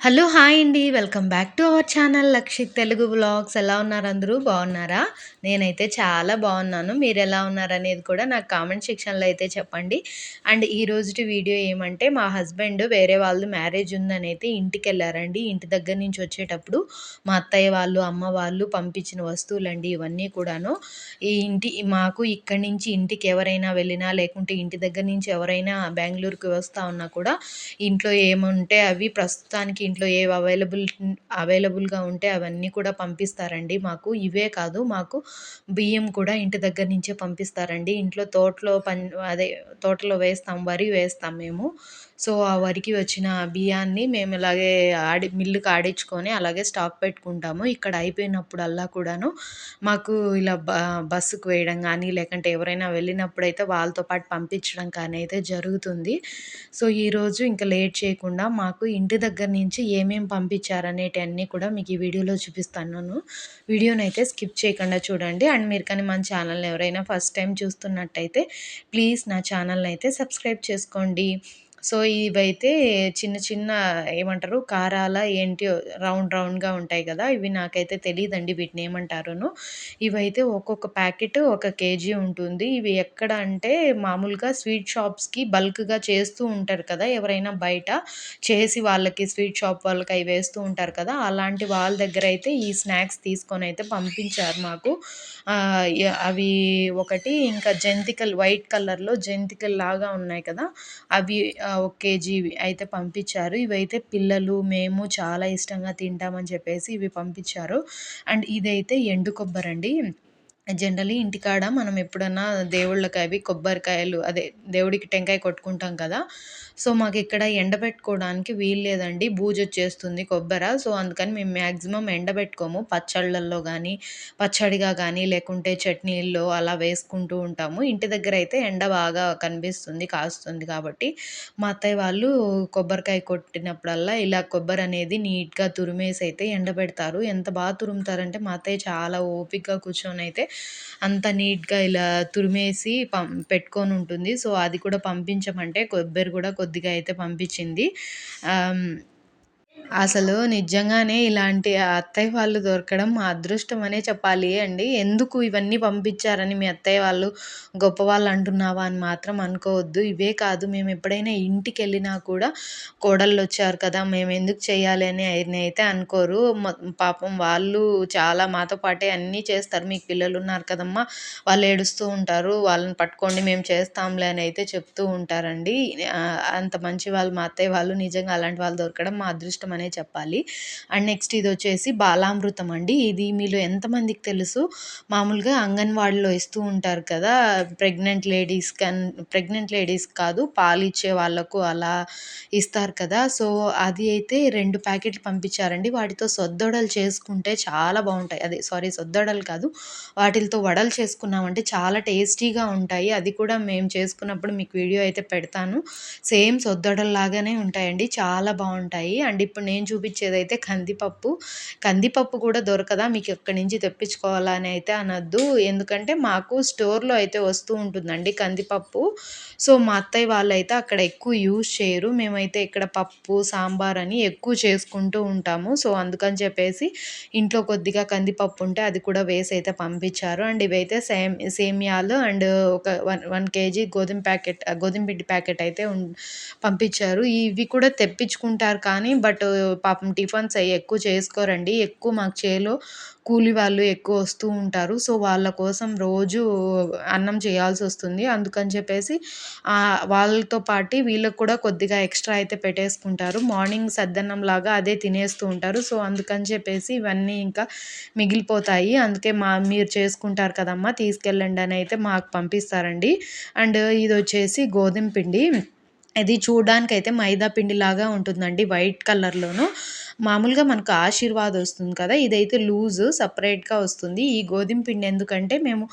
Hello hi అండి. Welcome back to our channel Lakshit Telugu vlogs. ఎలా ఉన్నారు అందరూ? బాగున్నారా? నేనైతే చాలా బాగున్నాను. మీరు ఎలా ఉన్నారనేది కూడా నాకు కామెంట్ సెక్షన్లో అయితే చెప్పండి. అండ్ ఈ రోజుటి వీడియో ఏమంటే మా హస్బెండ్ వేరే వాళ్ళు మ్యారేజ్ ఉందని అయితే ఇంటికి వెళ్ళారండి ఇంటి దగ్గర నుంచి వచ్చేటప్పుడు మా అత్తయ్య వాళ్ళు అమ్మ వాళ్ళు పంపించిన వస్తువులండి ఇవన్నీ కూడాను. ఈ ఇంటి మాకు ఇక్కడి నుంచి ఇంటికి ఎవరైనా వెళ్ళినా లేకుంటే ఇంటి దగ్గర నుంచి ఎవరైనా బెంగళూరుకి వస్తా ఉన్నా కూడా ఇంట్లో ఏముంటే అవి ప్రస్తుతానికి ఇంట్లో ఏవి అవైలబుల్ అవైలబుల్గా ఉంటే అవన్నీ కూడా పంపిస్తారండి. మాకు ఇవే కాదు మాకు బియ్యం కూడా ఇంటి దగ్గర నుంచే పంపిస్తారండి. ఇంట్లో తోటలో పని అదే తోటలో వేస్తాం వరి వేస్తాం మేము. సో ఆ వరికి వచ్చిన బియ్యాన్ని మేము ఇలాగే ఆడి మిల్లుకి ఆడించుకొని అలాగే స్టాక్ పెట్టుకుంటాము. ఇక్కడ అయిపోయినప్పుడల్లా కూడాను మాకు ఇలా బ బస్సుకు వేయడం కానీ లేకుంటే ఎవరైనా వెళ్ళినప్పుడైతే వాళ్ళతో పాటు పంపించడం కానీ అయితే జరుగుతుంది. సో ఈరోజు ఇంకా లేట్ చేయకుండా మాకు ఇంటి దగ్గర నుంచి ఏమేమి పంపించారనేటివన్నీ కూడా మీకు ఈ వీడియోలో చూపిస్తాను. వీడియోని అయితే స్కిప్ చేయకుండా చూడండి. అండ్ మీరు కానీ మన ఛానల్ని ఎవరైనా ఫస్ట్ టైం చూస్తున్నట్టయితే ప్లీజ్ నా ఛానల్ని అయితే సబ్స్క్రైబ్ చేసుకోండి. సో ఇవైతే చిన్న చిన్న ఏమంటారు? కారాల ఏంటి రౌండ్ రౌండ్గా ఉంటాయి కదా! ఇవి నాకైతే తెలియదండి వీటిని ఏమంటారును. ఇవైతే ఒక్కొక్క ప్యాకెట్ ఒక కేజీ ఉంటుంది. ఇవి ఎక్కడ అంటే మామూలుగా స్వీట్ షాప్స్కి బల్క్గా చేస్తూ ఉంటారు కదా! ఎవరైనా బయట చేసి వాళ్ళకి స్వీట్ షాప్ వాళ్ళకి అవి వేస్తూ ఉంటారు కదా! అలాంటి వాళ్ళ దగ్గర అయితే ఈ స్నాక్స్ తీసుకొని అయితే పంపించారు మాకు. అవి ఒకటి ఇంకా జంతికలు వైట్ కలర్లో జంతికలు లాగా ఉన్నాయి కదా! అవి ఒక కేజీ అయితే పంపించారు. ఇవైతే పిల్లలు మేము చాలా ఇష్టంగా తింటామని చెప్పేసి ఇవి పంపించారు. అండ్ ఇదైతే ఎండు కొబ్బరి అండి జనరలీ ఇంటికాడ మనం ఎప్పుడన్నా దేవుళ్ళకి అవి కొబ్బరికాయలు అదే దేవుడికి టెంకాయ కొట్టుకుంటాం కదా. సో మాకు ఇక్కడ ఎండబెట్టుకోవడానికి వీలు లేదండి. బూజు వచ్చేస్తుంది కొబ్బరి. సో అందుకని మేము మ్యాక్సిమం ఎండబెట్టుకోము. పచ్చళ్ళల్లో కానీ పచ్చడిగా కానీ లేకుంటే చట్నీల్లో అలా వేసుకుంటూ ఉంటాము. ఇంటి దగ్గర అయితే ఎండ బాగా కనిపిస్తుంది కాస్తుంది కాబట్టి. మా అత్తయ్య వాళ్ళు కొబ్బరికాయ కొట్టినప్పుడల్లా ఇలా కొబ్బరి అనేది నీట్గా తురిమేసి అయితే ఎండబెడతారు. ఎంత బాగా తురుముతారంటే మా అత్తయ్య చాలా ఓపికగా కూర్చొని అయితే అంత నీట్గా ఇలా తురిమేసి పం పెట్టుకొని ఉంటుంది. సో అది కూడా పంపించమంటే కొబ్బరి కూడా కొద్దిగా అయితే పంపించింది. అసలు నిజంగానే ఇలాంటి అత్తయ్య వాళ్ళు దొరకడం మా అదృష్టం అనే చెప్పాలి అండి. ఎందుకు ఇవన్నీ పంపించారని మీ అత్తయ్య వాళ్ళు గొప్ప వాళ్ళు అంటున్నావా అని మాత్రం అనుకోవద్దు. ఇవే కాదు మేము ఎప్పుడైనా ఇంటికి వెళ్ళినా కూడా కోడళ్ళు వచ్చారు కదా మేము ఎందుకు చేయాలి అని ఆయన అయితే అనుకోరు. పాపం వాళ్ళు చాలా మాతో పాటే అన్నీ చేస్తారు. మీకు పిల్లలు ఉన్నారు కదమ్మా వాళ్ళు ఏడుస్తూ ఉంటారు. వాళ్ళని పట్టుకోండి మేము చేస్తాంలే అని అయితే చెప్తూ ఉంటారండి. అంత మంచి వాళ్ళు మా అత్తయ్య వాళ్ళు. నిజంగా అలాంటి వాళ్ళు దొరకడం మా అదృష్టం అనే చెప్పాలి. అండ్ నెక్స్ట్ ఇది వచ్చేసి బాలామృతం అండి. ఇది మీలో ఎంతమందికి తెలుసు? మామూలుగా అంగన్వాడీలో ఇస్తూ ఉంటారు కదా ప్రెగ్నెంట్ లేడీస్ కన్ ప్రెగ్నెంట్ లేడీస్ కాదు పాలు ఇచ్చే వాళ్ళకు అలా ఇస్తారు కదా. సో అది అయితే రెండు ప్యాకెట్లు పంపించారండి. వాటితో సొద్దొడలు చేసుకుంటే చాలా బాగుంటాయి. అదే సారీ సొద్దొడలు కాదు వాటితో వడలు చేసుకున్నామంటే చాలా టేస్టీగా ఉంటాయి. అది కూడా మేము చేసుకున్నప్పుడు మీకు వీడియో అయితే పెడతాను. సేమ్ సొద్దొడల్లాగానే ఉంటాయండి. చాలా బాగుంటాయి. అండ్ ఇప్పుడు నేను చూపించేది అయితే కందిపప్పు. కందిపప్పు కూడా దొరకదా? మీకు ఎక్కడి నుంచి తెప్పించుకోవాలని అయితే అనొద్దు. ఎందుకంటే మాకు స్టోర్లో అయితే వస్తూ ఉంటుందండి కందిపప్పు. సో మా అత్తయ్య వాళ్ళు అయితే అక్కడ ఎక్కువ యూజ్ చేయరు. మేమైతే ఇక్కడ పప్పు సాంబార్ అని ఎక్కువ చేసుకుంటూ ఉంటాము. సో అందుకని చెప్పేసి ఇంట్లో కొద్దిగా కందిపప్పు ఉంటే అది కూడా వేసి అయితే పంపించారు. అండ్ ఇవైతే సేమ్ సేమియాలు అండ్ ఒక వన్ వన్ కేజీ గోధుమ ప్యాకెట్ గోధుమ పిండి ప్యాకెట్ అయితే పంపించారు. ఇవి కూడా తెప్పించుకుంటారు కానీ బట్ పాపం టిఫన్స్ అవి ఎక్కువ చేసుకోరండి. ఎక్కువ మాకు చేలో కూలి వాళ్ళు ఎక్కువ వస్తూ ఉంటారు. సో వాళ్ళ కోసం రోజు అన్నం చేయాల్సి వస్తుంది. అందుకని చెప్పేసి వాళ్ళతో పాటు వీళ్ళకి కూడా కొద్దిగా ఎక్స్ట్రా అయితే పెట్టేసుకుంటారు. మార్నింగ్ సద్దన్నం లాగా అదే తినేస్తూ ఉంటారు. సో అందుకని చెప్పేసి ఇవన్నీ ఇంకా మిగిలిపోతాయి. అందుకే మా మీరు చేసుకుంటారు కదమ్మా తీసుకెళ్ళండి అని అయితే మాకు పంపిస్తారండి. అండ్ ఇది వచ్చేసి గోధుమ పిండి. ఇది చూడడానికి అయితే మైదా పిండిలాగా ఉంటుందండి వైట్ కలర్లోను. మామూలుగా మనకు ఆశీర్వాద్ వస్తుంది కదా ఇదైతే లూజ్ సపరేట్గా వస్తుంది. ఈ గోధుమ పిండి ఎందుకంటే మేము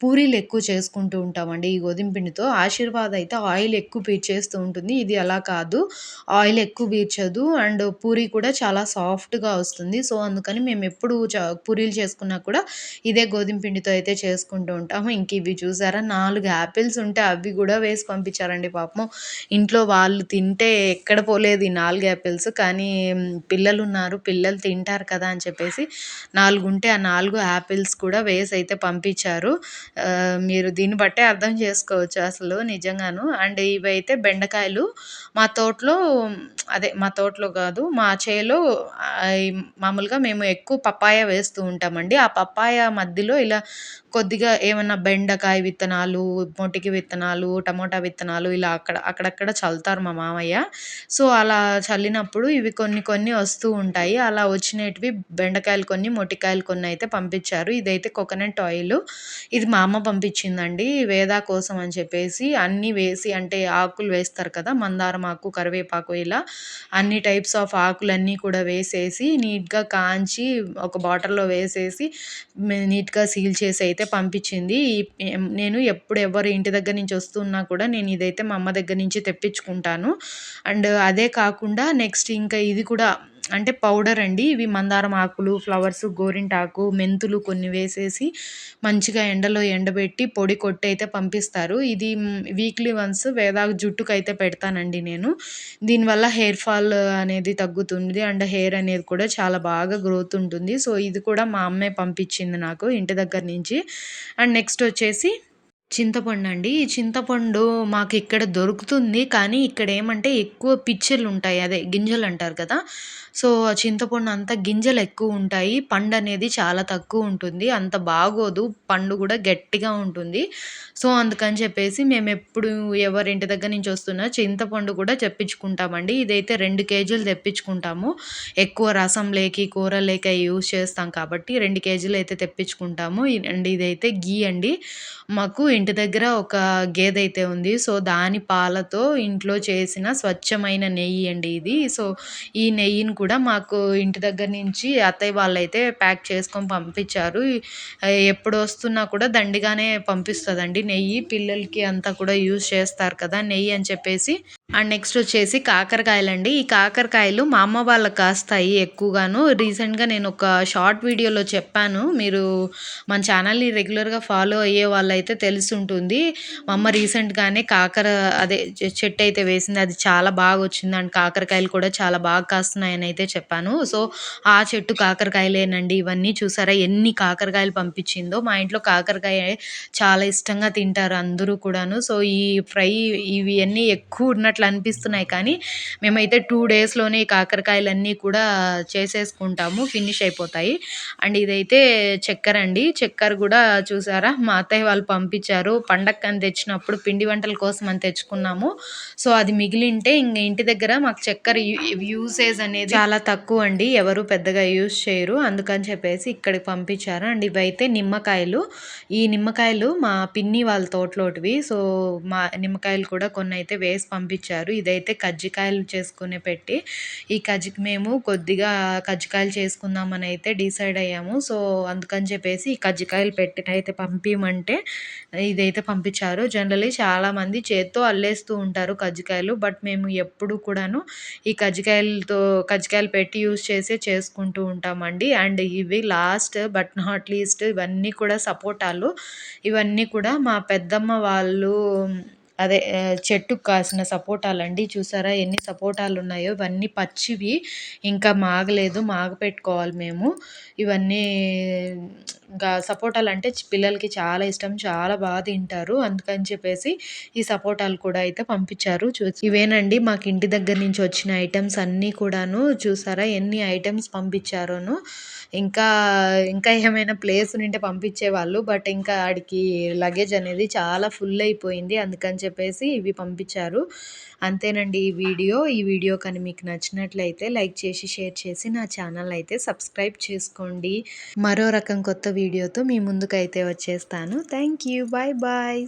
పూరీలు ఎక్కువ చేసుకుంటూ ఉంటామండి ఈ గోధుమ పిండితో. ఆశీర్వాద్ అయితే ఆయిల్ ఎక్కువ పీల్చేస్తూ ఉంటుంది. ఇది అలా కాదు. ఆయిల్ ఎక్కువ పీల్చదు అండ్ పూరి కూడా చాలా సాఫ్ట్గా వస్తుంది. సో అందుకని మేము ఎప్పుడు చ పూరీలు చేసుకున్నా కూడా ఇదే గోధుమ పిండితో అయితే చేసుకుంటూ ఉంటాము. ఇంక ఇవి చూసారా? నాలుగు యాపిల్స్ ఉంటే అవి కూడా వేసి పంపించారండి పాపం ఇంట్లో వాళ్ళు తింటే ఎక్కడ పోలేదు ఈ నాలుగు యాపిల్స్ కానీ పిల్లలు ఉన్నారు పిల్లలు తింటారు కదా అని చెప్పేసి నాలుగు ఉంటే ఆ నాలుగు యాపిల్స్ కూడా వేసి అయితే పంపించారు. మీరు దీన్ని బట్టే అర్థం చేసుకోవచ్చు అసలు నిజంగాను. అండ్ ఇవైతే బెండకాయలు మా తోటలో అదే మా తోటలో కాదు మా చేలో మామూలుగా మేము ఎక్కువ పప్పాయ వేస్తూ ఉంటామండి. ఆ పప్పాయ మధ్యలో ఇలా కొద్దిగా ఏమన్నా బెండకాయ విత్తనాలు మొటికి విత్తనాలు టమోటా విత్తనాలు ఇలా అక్కడ అక్కడక్కడ చల్లుతారు మా మామయ్య. సో అలా చల్లినప్పుడు ఇవి కొన్ని కొన్ని వస్తూ ఉంటాయి. అలా వచ్చినవి బెండకాయలు కొన్ని మొటికాయలు కొన్ని అయితే పంపించారు. ఇదైతే కోకోనట్ ఆయిల్. ఇది మా అమ్మ పంపించిందండి. వేదా కోసం అని చెప్పేసి అన్నీ వేసి అంటే ఆకులు వేస్తారు కదా మందారం ఆకు కరివేపాకు ఇలా అన్ని టైప్స్ ఆఫ్ ఆకులన్నీ కూడా వేసేసి నీట్గా కాంచి ఒక బాటిల్లో వేసేసి నీట్గా సీల్ చేసి అయితే పంపించింది. నేను ఎప్పుడు ఎవరు ఇంటి దగ్గర నుంచి వస్తున్నా కూడా నేను ఇదైతే మా అమ్మ దగ్గర నుంచి తెప్పించుకుంటాను. అండ్ అదే కాకుండా నెక్స్ట్ ఇంకా ఇది కూడా అంటే పౌడర్ అండి. ఇవి మందారం ఆకులు ఫ్లవర్స్ గోరింటాకు మెంతులు కొన్ని వేసేసి మంచిగా ఎండలో ఎండబెట్టి పొడి కొట్టి అయితే పంపిస్తారు. ఇది వీక్లీ వన్స్ వేదాకు జుట్టుకు అయితే పెడతానండి నేను. దీనివల్ల హెయిర్ ఫాల్ అనేది తగ్గుతుంది అండ్ హెయిర్ అనేది కూడా చాలా బాగా గ్రోత్ ఉంటుంది. సో ఇది కూడా మా అమ్మే పంపించింది నాకు ఇంటి దగ్గర నుంచి. అండ్ నెక్స్ట్ వచ్చేసి చింతపండు అండి ఈ చింతపండు మాకు ఇక్కడ దొరుకుతుంది. కానీ ఇక్కడ ఏమంటే ఎక్కువ పిచ్చెలు ఉంటాయి అదే గింజలు అంటారు కదా. సో ఆ చింతపండు అంతా గింజలు ఎక్కువ ఉంటాయి పండు అనేది చాలా తక్కువ ఉంటుంది అంత బాగోదు. పండు కూడా గట్టిగా ఉంటుంది. సో అందుకని చెప్పేసి మేము ఎప్పుడు ఎవరి ఇంటి దగ్గర నుంచి వస్తున్నా చింతపండు కూడా తెప్పించుకుంటామండి. ఇదైతే రెండు కేజీలు తెప్పించుకుంటాము. ఎక్కువ రసం లేకి కూర లేక యూజ్ చేస్తాం కాబట్టి రెండు కేజీలు అయితే తెప్పించుకుంటాము. అండ్ ఇదైతే గీ అండి. మాకు ఇంటి దగ్గర ఒక గేదె అయితే ఉంది. సో దాని పాలతో ఇంట్లో చేసిన స్వచ్ఛమైన నెయ్యి అండి ఇది. సో ఈ నెయ్యిని కూడా మాకు ఇంటి దగ్గర నుంచి అత్తయ్య వాళ్ళైతే ప్యాక్ చేసుకొని పంపించారు. ఎప్పుడు వస్తున్నా కూడా దండిగానే పంపిస్తుందండి నెయ్యి. పిల్లలకి అంతా కూడా యూజ్ చేస్తారు కదా నెయ్యి అని చెప్పేసి. అండ్ నెక్స్ట్ వచ్చేసి కాకరకాయలు అండి ఈ కాకరకాయలు మా అమ్మ వాళ్ళకి కాస్తాయి ఎక్కువగాను. రీసెంట్గా నేను ఒక షార్ట్ వీడియోలో చెప్పాను. మీరు మన ఛానల్ని రెగ్యులర్గా ఫాలో అయ్యే వాళ్ళైతే తెలిసి ఉంటుంది. మా అమ్మ రీసెంట్గానే కాకర అదే చెట్టు అయితే వేసింది. అది చాలా బాగా వచ్చింది. అండ్ కాకరకాయలు కూడా చాలా బాగా కాస్తున్నాయని అయితే చెప్పాను. సో ఆ చెట్టు కాకరకాయలేనండి. ఇవన్నీ చూసారా? ఎన్ని కాకరకాయలు పంపించిందో. మా ఇంట్లో కాకరకాయ చాలా ఇష్టంగా తింటారు అందరూ కూడాను. సో ఈ ఫ్రై ఇవి అన్నీ ఎక్కువ ఉన్నట్టు అట్లా అనిపిస్తున్నాయి. కానీ మేమైతే టూ డేస్లోనే కాకరకాయలన్నీ కూడా చేసేసుకుంటాము. ఫినిష్ అయిపోతాయి. అండ్ ఇదైతే చక్కెర అండి. చక్కెర కూడా చూసారా? మా అత్తయ్య వాళ్ళు పంపించారు. పండక్కని తెచ్చినప్పుడు పిండి వంటల కోసం అని తెచ్చుకున్నాము. సో అది మిగిలింటే ఇంక ఇంటి దగ్గర మాకు చక్కెర యూసేజ్ అనేది చాలా తక్కువ అండి. ఎవరు పెద్దగా యూజ్ చేయరు. అందుకని చెప్పేసి ఇక్కడికి పంపించారు. అండ్ ఇవైతే నిమ్మకాయలు. ఈ నిమ్మకాయలు మా పిన్ని వాళ్ళ తోటలోటివి. సో మా నిమ్మకాయలు కూడా కొన్ని అయితే వేసి పంపించారు. ఇచ్చారు. ఇదైతే కజ్జికాయలు చేసుకునే పెట్టి ఈ కజ్జి మేము కొద్దిగా కజ్జికాయలు చేసుకుందామని అయితే డిసైడ్ అయ్యాము. సో అందుకని చెప్పేసి ఈ కజ్జికాయలు పెట్టిన అయితే పంపించమంటే ఇదైతే పంపించారు. జనరలీ చాలామంది చేత్తో అల్లేస్తూ ఉంటారు కజ్జికాయలు బట్ మేము ఎప్పుడు కూడాను ఈ కజ్జికాయలతో కజ్జికాయలు పెట్టి యూస్ చేసే చేసుకుంటూ ఉంటామండి. అండ్ ఇవి లాస్ట్ బట్ నాట్ లీస్ట్ ఇవన్నీ కూడా సపోటాలు. ఇవన్నీ కూడా మా పెద్దమ్మ వాళ్ళు అదే చెట్టుకు కాసిన సపోటాలండి చూసారా ఎన్ని సపోటాలు ఉన్నాయో? ఇవన్నీ పచ్చివి. ఇంకా మాగలేదు. మాగ పెట్టుకోవాలి మేము. ఇవన్నీ ఇంకా సపోటాలు అంటే పిల్లలకి చాలా ఇష్టం. చాలా బాగా తింటారు. అందుకని చెప్పేసి ఈ సపోటాలు కూడా అయితే పంపించారు. ఇవేనండి మాకు ఇంటి దగ్గర నుంచి వచ్చిన ఐటమ్స్ అన్నీ కూడాను. చూసారా ఎన్ని ఐటమ్స్ పంపించారోను. ఇంకా ఇంకా ఏమైనా ప్లేస్ ఉంటే పంపించేవాళ్ళు. బట్ ఇంకా ఆడికి లగేజ్ అనేది చాలా ఫుల్ అయిపోయింది. అందుకని చెప్పేసి ఇవి పంపించారు. అంతేనండి ఈ వీడియో. ఈ వీడియో కానీ మీకు నచ్చినట్లయితే లైక్ చేసి షేర్ చేసి నా ఛానల్ అయితే సబ్స్క్రైబ్ చేసుకోండి. మరో రకం కొత్త వీడియోతో మీ ముందుకైతే వచ్చేస్తాను. Thank you bye bye.